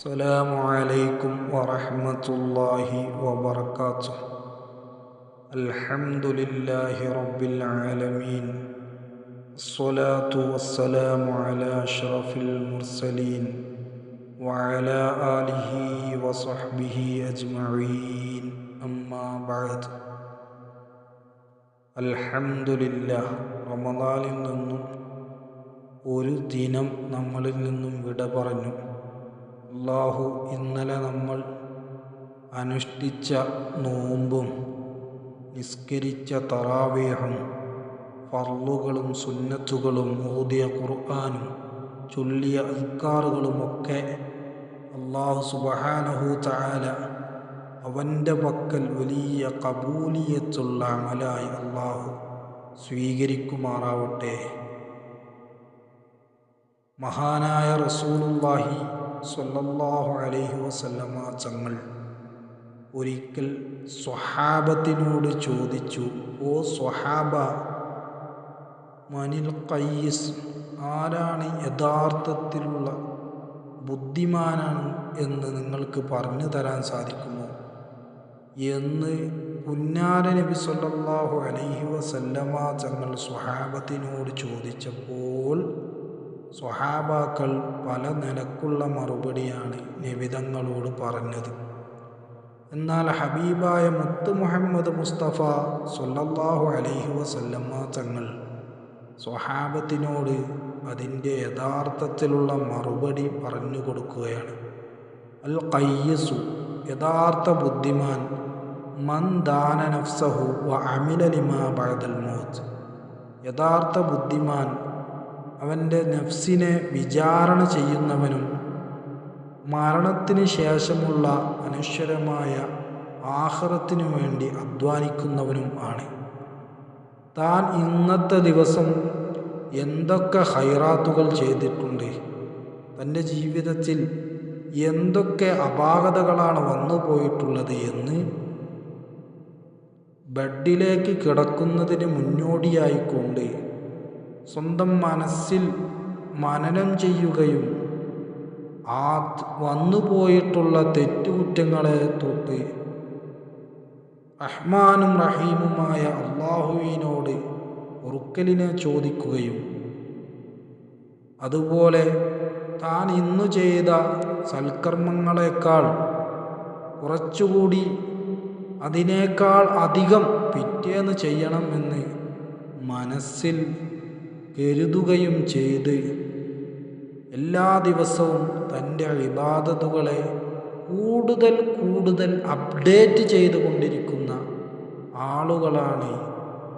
السلام عليكم ورحمة الله وبركاته الحمد لله رب العالمين الصلاة والسلام على أشرف المرسلين وعلى آله وصحبه أجمعين أما بعد അൽഹംദുലില്ലാ റമദാനിൽ നിന്നും ഒരു ദിനം നമ്മളിൽ നിന്നും വിട പറഞ്ഞു അള്ളാഹു ഇന്നലെ നമ്മൾ അനുഷ്ഠിച്ച നോമ്പും നിസ്കരിച്ച തറാവേഹും ഫർളുകളും സുന്നത്തുകളും ഓതിയ ഖുർആാനും ചൊല്ലിയ അൽക്കാറുകളുമൊക്കെ അള്ളാഹു സുബഹാനഹു താല അവന്റെ പക്കൽ വലിയ കബൂലിയത്തുള്ള അമലായി അള്ളാഹു സ്വീകരിക്കുമാറാവട്ടെ. മഹാനായ റസൂലുള്ളാഹി സ്വല്ലല്ലാഹു അലൈഹി വസല്ലമ തങ്ങൾ ഒരിക്കൽ സ്വഹാബത്തിനോട് ചോദിച്ചു ഓ സ്വഹാബ മനിൽ കയ്യസ് ആരാണ് യഥാർത്ഥത്തിലുള്ള ബുദ്ധിമാനാണ് എന്ന് നിങ്ങൾക്ക് പറഞ്ഞു തരാൻ സാധിക്കുമോ? എന്ന് പുന്നാര നബി സല്ലല്ലാഹു അലൈഹി വസല്ലമ തങ്ങൾ സ്വഹാബത്തിനോട് ചോദിച്ചപ്പോൾ സ്വഹാബാക്കൾ പല നിലക്കുള്ള മറുപടിയാണ് നിവിധങ്ങളോട് പറഞ്ഞത്. എന്നാൽ ഹബീബായ മുത്ത് മുഹമ്മദ് മുസ്തഫ സൊല്ലാഹു അലൈഹി വസല്ലമ്മ തങ്ങൾ സ്വഹാബത്തിനോട് അതിന്റെ യഥാർത്ഥത്തിലുള്ള മറുപടി പറഞ്ഞു കൊടുക്കുകയാണ്. അൽ കയ്യസു യഥാർത്ഥ ബുദ്ധിമാൻ മൻ ദാന നഫ്സഹു വ അമില ലിമാ ബഅദൽ മൗത്ത്. യഥാർത്ഥ ബുദ്ധിമാൻ അവന്റെ നഫ്സിനെ വിചാരണ ചെയ്യുന്നവനും മരണത്തിന് ശേഷമുള്ള അനശ്വരമായ ആഹ്റത്തിനു വേണ്ടി അധ്വാനിക്കുന്നവനും ആണ്. താൻ ഇന്നത്തെ ദിവസം എന്തൊക്കെ ഹൈറാത്തുകൾ ചെയ്തിട്ടുണ്ട് തന്റെ ജീവിതത്തിൽ എന്തൊക്കെ അപാകതകളാണ് വന്നു പോയിട്ടുള്ളത് എന്ന് ബെഡിലേക്ക് കിടക്കുന്നതിന് മുന്നോടിയായിക്കൊണ്ട് സ്വന്തം മനസ്സിൽ മനനം ചെയ്യുകയും ആ വന്നുപോയിട്ടുള്ള തെറ്റുകുറ്റങ്ങളെ തൊട്ട് റഹ്മാനും റഹീമുമായ അള്ളാഹുവിനോട് ഉറുക്കലിനെ ചോദിക്കുകയും അതുപോലെ താൻ ഇന്നു ചെയ്ത സൽക്കർമ്മങ്ങളെക്കാൾ കുറച്ചുകൂടി അതിനേക്കാൾ അധികം പിറ്റേന്ന് ചെയ്യണമെന്ന് മനസ്സിൽ കരുതുകയും ചെയ്ത് എല്ലാ ദിവസവും തന്റെ വിവാദതുകളെ കൂടുതൽ കൂടുതൽ അപ്ഡേറ്റ് ചെയ്തുകൊണ്ടിരിക്കുന്ന ആളുകളാണ്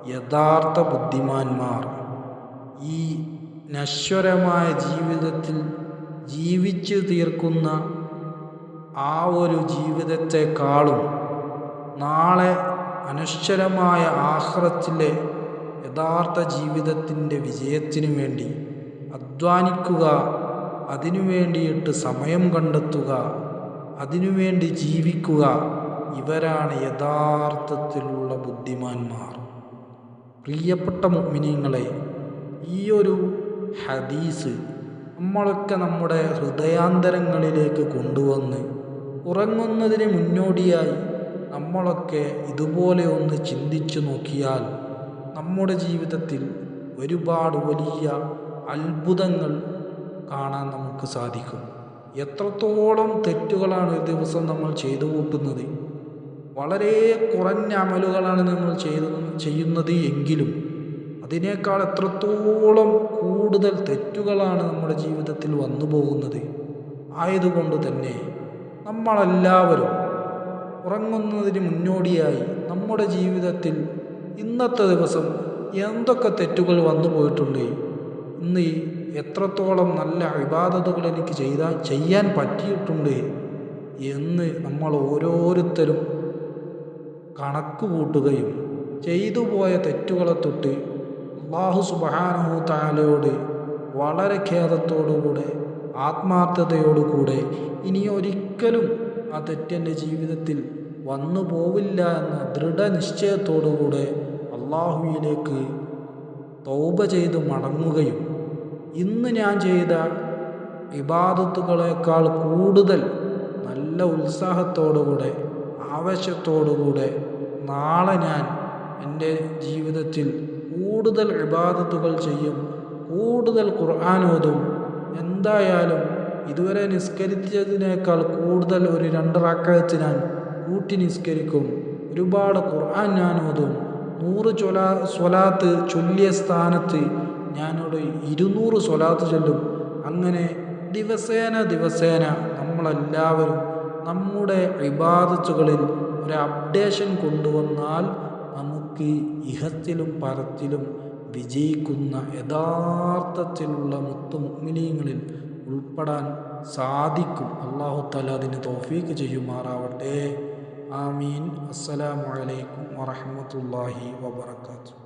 യഥാർത്ഥ ബുദ്ധിമാന്മാർ. ഈ നശ്വരമായ ജീവിതത്തിൽ ജീവിച്ചു തീർക്കുന്ന ആ ഒരു ജീവിതത്തെക്കാളും നാളെ അനശ്വരമായ ആഹ്റത്തിലെ യഥാർത്ഥ ജീവിതത്തിന്റെ വിജയത്തിനു വേണ്ടി അധ്വാനിക്കുക അതിനു വേണ്ടിയിട്ട് സമയം കണ്ടെത്തുക അതിനുവേണ്ടി ജീവിക്കുക ഇവരാണ് യഥാർത്ഥത്തിലുള്ള ബുദ്ധിമാന്മാർ. പ്രിയപ്പെട്ട മുഗ്മിനിങ്ങളെ ഈ ഒരു ഹദീസ് നമ്മളൊക്കെ നമ്മുടെ ഹൃദയാന്തരങ്ങളിലേക്ക് കൊണ്ടുവന്ന് ഉറങ്ങുന്നതിന് മുന്നോടിയായി നമ്മളൊക്കെ ഇതുപോലെ ഒന്ന് ചിന്തിച്ചു നോക്കിയാൽ നമ്മുടെ ജീവിതത്തിൽ ഒരുപാട് വലിയ അത്ഭുതങ്ങൾ കാണാൻ നമുക്ക് സാധിക്കും. എത്രത്തോളം തെറ്റുകളാണ് ഒരു ദിവസം നമ്മൾ ചെയ്തു കൂട്ടുന്നത്? വളരെ കുറഞ്ഞ അമലുകളാണ് നമ്മൾ ചെയ്തു ചെയ്യുന്നത് എങ്കിലും അതിനേക്കാൾ എത്രത്തോളം കൂടുതൽ തെറ്റുകളാണ് നമ്മുടെ ജീവിതത്തിൽ വന്നു പോകുന്നത്? ആയതുകൊണ്ട് തന്നെ നമ്മളെല്ലാവരും ഉറങ്ങുന്നതിന് മുന്നോടിയായി നമ്മുടെ ജീവിതത്തിൽ ഇന്നത്തെ ദിവസം എന്തൊക്കെ തെറ്റുകൾ വന്നു പോയിട്ടുണ്ട്? ഇന്ന് എത്രത്തോളം നല്ല അഭിബാധതകൾ എനിക്ക് ചെയ്താൽ ചെയ്യാൻ പറ്റിയിട്ടുണ്ട് എന്ന് നമ്മൾ ഓരോരുത്തരും കണക്ക് കൂട്ടുകയും ചെയ്തു പോയ തെറ്റുകളെ തൊട്ട് അള്ളാഹു സുബഹാനഹു താലയോട് വളരെ ഖേദത്തോടുകൂടെ ആത്മാർത്ഥതയോടുകൂടെ ഇനി ഒരിക്കലും ആ തെറ്റെന്റെ ജീവിതത്തിൽ വന്നു പോവില്ല എന്ന ദൃഢനിശ്ചയത്തോടുകൂടെ അള്ളാഹുവിലേക്ക് തൗബ ചെയ്ത് മടങ്ങുകയും ഇന്ന് ഞാൻ ചെയ്ത വിവാദത്തുകളേക്കാൾ കൂടുതൽ നല്ല ഉത്സാഹത്തോടുകൂടെ ആവശ്യത്തോടുകൂടെ നാളെ ഞാൻ എന്റെ ജീവിതത്തിൽ കൂടുതൽ വിവാദത്തുകൾ ചെയ്യും കൂടുതൽ ഖുർആൻ ഓതും. എന്തായാലും ഇതുവരെ നിസ്കരിച്ചതിനേക്കാൾ കൂടുതൽ ഒരു രണ്ട് റാക്കഴത്ത് ഞാൻ കൂട്ടി നിസ്കരിക്കും. ഒരുപാട് ഖുർആൻ ഞാൻ ഓതും നൂറ് ചൊലാ സ്വലാത്ത് ചൊല്ലിയ സ്ഥാനത്ത് ഞാനോട് ഇരുന്നൂറ് സ്വലാത്ത് ചൊല്ലും. അങ്ങനെ ദിവസേന ദിവസേന നമ്മളെല്ലാവരും നമ്മുടെ വിവാദത്തുകളിൽ ഒരു അപ്ഡേഷൻ കൊണ്ടുവന്നാൽ നമുക്ക് ഇഹത്തിലും പരത്തിലും വിജയിക്കുന്ന യഥാർത്ഥത്തിലുള്ള മുത്തു മുഗ്മിനീങ്ങളിൽ ഉൾപ്പെടാൻ സാധിക്കും. അള്ളാഹു തല അതിന് തോഫീക്ക് ചെയ്യുമാറാവട്ടെ. ആമീൻ. അസ്സലാമു അലൈക്കും വറഹ്മത്തുള്ളാഹി വബറകാതുഹു.